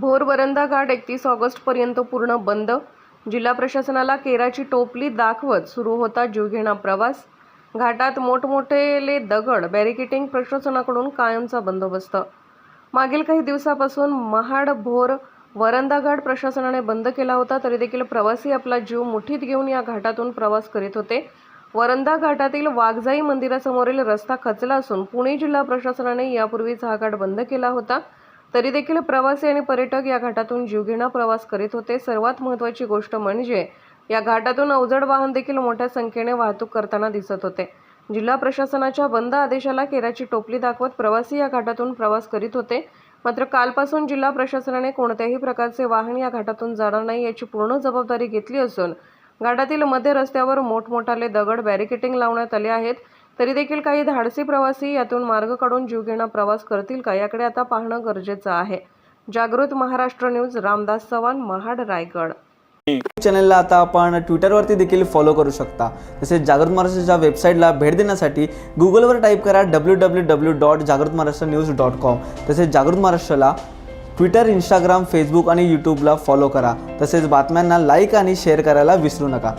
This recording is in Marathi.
भोर वरंदा घाट एकतीस ऑगस्टपर्यंत पूर्ण बंद. जिल्हा प्रशासनाला केराची टोपली दाखवत सुरू होता जीवघेणा प्रवास. घाटात मोठमोठेले दगड बॅरिकेटिंग प्रशासनाकडून कायमचा बंदोबस्त. मागील काही दिवसापासून महाड भोर वरंदा घाट प्रशासनाने बंद केला होता तरी देखील प्रवासी आपला जीव मुठीत घेऊन या घाटातून प्रवास करीत होते. वरंदा घाटातील वाघजाई मंदिरासमोरील रस्ता खचला असून पुणे जिल्हा प्रशासनाने यापूर्वीच हा घाट बंद केला होता. तरी देखील प्रवासी आणि पर्यटक या घाटातून जीवघेणा प्रवास करीत होते. सर्वात महत्त्वाची गोष्ट म्हणजे या घाटातून अवजड वाहन देखील मोठ्या संख्येने वाहतूक करताना दिसत होते. जिल्हा प्रशासनाच्या बंद आदेशाला केराची टोपली दाखवत प्रवासी या घाटातून प्रवास करीत होते. मात्र कालपासून जिल्हा प्रशासनाने कोणत्याही प्रकारचे वाहन या घाटातून जाणार नाही याची पूर्ण जबाबदारी घेतली असून घाटातील मध्य रस्त्यावर मोठमोठाले दगड बॅरिकेटिंग लावण्यात आले आहेत. तरी देखील काही धाडसी प्रवासी यातून मार्ग काढून जीवघेणा प्रवास करतील का? याकडे आता पाहणं गरजेचं आहे. जागृत महाराष्ट्र न्यूज रामदास चव्हाण महाड रायगड. चॅनलला आता आपण ट्विटरवरती देखील फॉलो करू शकता. तसेच जागृत महाराष्ट्राच्या वेबसाईटला भेट देण्यासाठी गुगलवर टाईप करा डब्ल्यू डब्ल्यू डब्ल्यू डॉट जागृत महाराष्ट्र न्यूज डॉट कॉम तसेच जागृत महाराष्ट्राला ट्विटर इंस्टाग्राम फेसबुक आणि यूट्यूबला फॉलो करा. तसेच बातम्यांना लाईक आणि शेअर करायला विसरू नका.